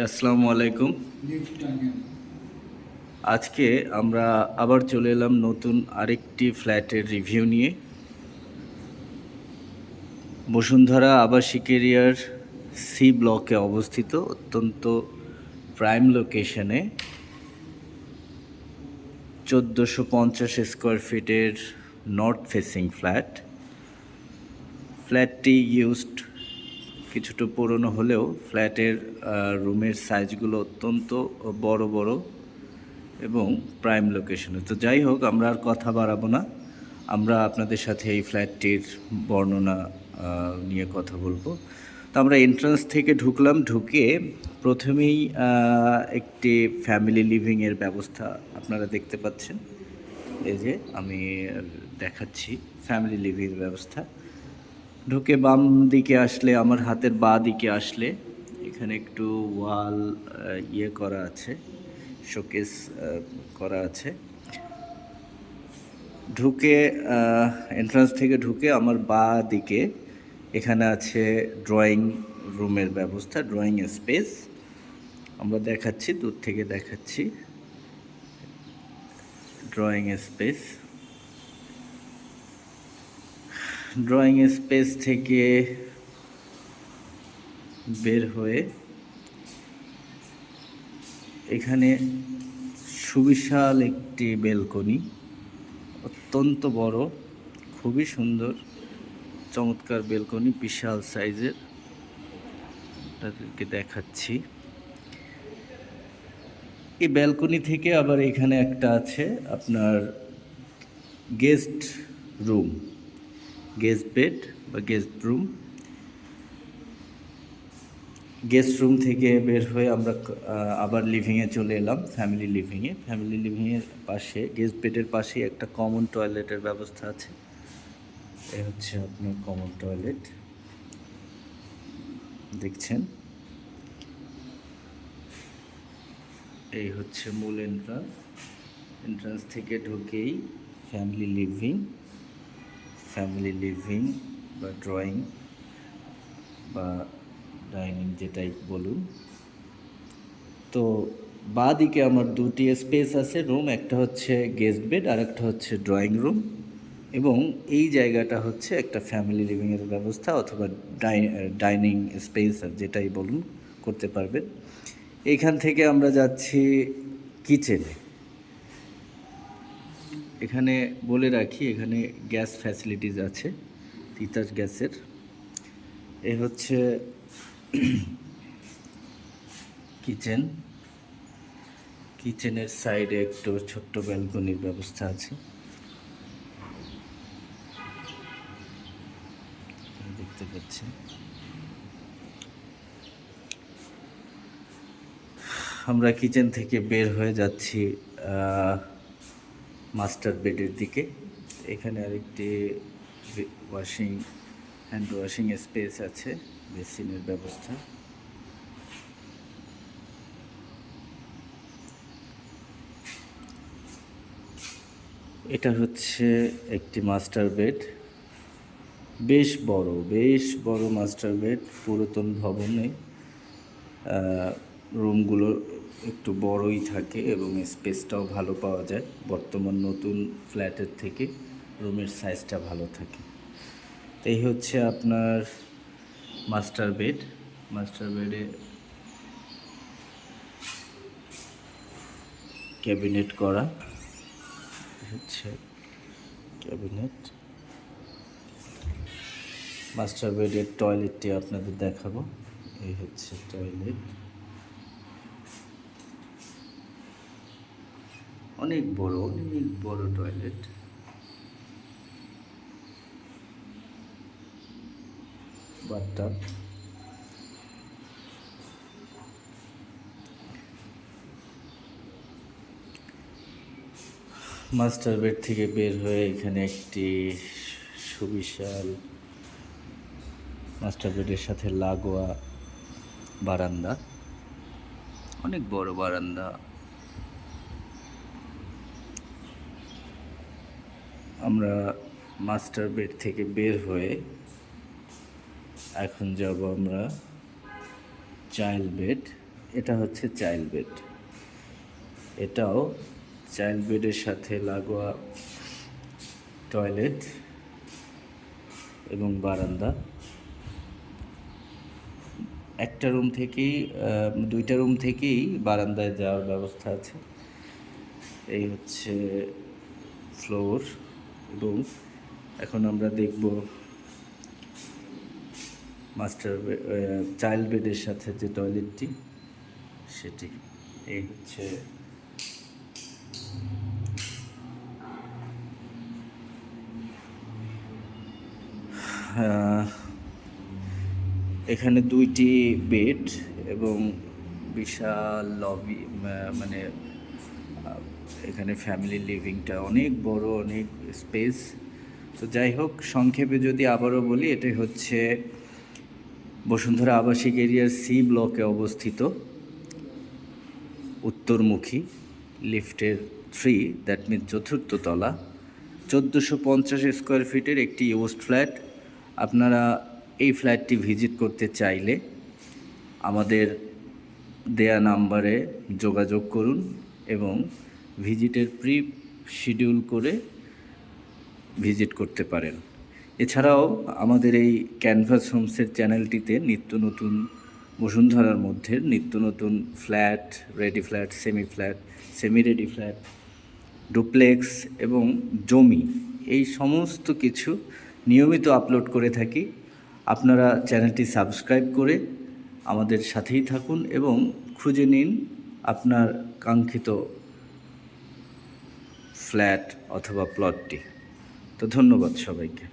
আসসালামু আলাইকুম। আজকে আমরা আবার চলে এলাম নতুন আরেকটি ফ্ল্যাটের রিভিউ নিয়ে। বসুন্ধরা আবাসিক এরিয়ার সি ব্লকে অবস্থিত, অত্যন্ত প্রাইম লোকেশনে চোদ্দোশো পঞ্চাশ স্কোয়ার ফিটের নর্থ ফেসিং ফ্ল্যাট ফ্ল্যাটটি ইউজড কিছুটা পুরনো হলেও ফ্ল্যাটের রুমের সাইজগুলো অত্যন্ত বড় বড় এবং প্রাইম লোকেশনে। তো যাই হোক, আমরা আর কথা বাড়াবো না। আমরা আপনাদের সাথে এই ফ্ল্যাটটির বর্ণনা নিয়ে কথা বলব। তো আমরা এন্ট্রান্স থেকে ঢুকলাম, ঢুকে প্রথমেই একটি ফ্যামিলি লিভিংয়ের ব্যবস্থা আপনারা দেখতে পাচ্ছেন। এই যে আমি দেখাচ্ছি ফ্যামিলি লিভিংয়ের ব্যবস্থা। ঢুকে বাম দিকে আসলে, আমার হাতের বা দিকে আসলে, এখানে একটু ওয়াল ইয়ে করা আছে, শোকেস করা আছে। ঢুকে এন্ট্রান্স থেকে ঢুকে আমার বা দিকে, এখানে আছে ড্রয়িং রুমের ব্যবস্থা ড্রয়িং স্পেস আমরা দেখাচ্ছি, দূর থেকে দেখাচ্ছি। ড্রয়িং স্পেস ড্রয়িং স্পেস থেকে বের হয়ে এখানে সুবিশাল একটি বেলকনি, অত্যন্ত বড়, খুবই সুন্দর, চমৎকার বেলকনি, বিশাল সাইজের। তাদেরকে দেখাচ্ছি। এই ব্যালকনি থেকে আবার এখানে একটা আছে আপনার গেস্ট রুম। গেস্ট বেড বা গেস্ট রুম। গেস্ট রুম থেকে বের হয়ে আমরা আবার লিভিংয়ে চলে এলাম ফ্যামিলি লিভিংয়ে ফ্যামিলি লিভিংয়ের পাশে, গেস্ট বেডের পাশে একটা কমন টয়লেটের ব্যবস্থা আছে। এ হচ্ছে আপনার কমন টয়লেট দেখছেন? এই হচ্ছে মূল এন্ট্রান্স এন্ট্রান্স থেকে ঢুকেই ফ্যামিলি লিভিং ফ্যামিলি লিভিং বা ড্রয়িং বা ডাইনিং যেটাই বলুন। তো বাঁ দিকে আমার দুটি স্পেস আছে রুম একটা হচ্ছে গেস্ট বেড আর একটা হচ্ছে ড্রয়িং রুম এবং এই জায়গাটা হচ্ছে একটা ফ্যামিলি লিভিংয়ের ব্যবস্থা অথবা ডাইনিং স্পেস যেটাই বলুন, করতে পারবেন। এইখান থেকে আমরা যাচ্ছি কিচেনে এখানে বলে রাখি, এখানে গ্যাস ফ্যাসিলিটিস আছে, তিতাস গ্যাসের। এ হচ্ছে কিচেন। কিচেনের সাইডে একটু ছোট্ট ব্যালকনির ব্যবস্থা আছে। দেখতে পাচ্ছি আমরা কিচেন থেকে বের হয়ে যাচ্ছি মাস্টার বেডের দিকে। এখানে আরেকটি ওয়াশিং হ্যান্ড ওয়াশিং স্পেস আছে বেসিনের ব্যবস্থা। এটা হচ্ছে একটি মাস্টার বেড। বেশ বড় বেশ বড় মাস্টার বেড পুরাতন ভবনে। রুমগুলো একটু বড়ই থাকে এবং স্পেসটাও ভালো পাওয়া যায়। বর্তমান নতুন ফ্ল্যাটের থেকে রুমের সাইজটা ভালো থাকে। তো এই হচ্ছে আপনার মাস্টার বেড। মাস্টার বেডে ক্যাবিনেট করা। হচ্ছে ক্যাবিনেট। মাস্টার বেডের টয়লেটটি আপনাদের দেখাবো। এই হচ্ছে টয়লেট। অনেক বড় অনেক বড় টয়লেট মাস্টার বেড থেকে বের হয়ে এখানে একটি সুবিশাল মাস্টার বেডের সাথে লাগোয়া বারান্দা। অনেক বড় বারান্দা। আমরা মাস্টার বেড থেকে বের হয়ে এখন যাব আমরা চাইল্ড বেড। এটা হচ্ছে চাইল্ড বেড। এটাও চাইল্ড বেডের সাথে লাগোয়া টয়লেট এবং বারান্দা। একটা রুম থেকেই দুইটা রুম থেকেই বারান্দায় যাওয়ার ব্যবস্থা আছে। এই হচ্ছে ফ্লোর। এবং এখন আমরা দেখব মাস্টার চাইল্ড বেডের সাথে যে টয়লেটটি, সেটি। এই হচ্ছে এখানে দুইটি বেড এবং বিশাল লবি মানে এখানে ফ্যামিলি লিভিংটা অনেক বড়, অনেক স্পেস তো যাই হোক, সংক্ষেপে যদি আবারও বলি, এটাই হচ্ছে বসুন্ধরা আবাসিক এরিয়ার সি ব্লকে অবস্থিত। উত্তরমুখী, লিফটের থ্রি দ্যাট মিন চতুর্থ তলা। চোদ্দোশো পঞ্চাশ স্কোয়ার ফিটের একটি ইউস্ট ফ্ল্যাট আপনারা এই ফ্ল্যাটটি ভিজিট করতে চাইলে আমাদের দেয়া নাম্বারে যোগাযোগ করুন এবং ভিজিটের প্রি শিডিউল করে ভিজিট করতে পারেন। এছাড়াও আমাদের এই ক্যানভাস হোমসের চ্যানেলটিতে নিত্য নতুন বসুন্ধরার মধ্যে নিত্য নতুন flat, ready flat, semi flat, semi ready flat, duplex এবং জমি এই সমস্ত কিছু নিয়মিত আপলোড করে থাকি। আপনারা চ্যানেলটি সাবস্ক্রাইব করে আমাদের সাথেই থাকুন এবং খুঁজে নিন আপনার কাঙ্ক্ষিত ফ্ল্যাট অথবা প্লটটি। তো ধন্যবাদ সবাইকে।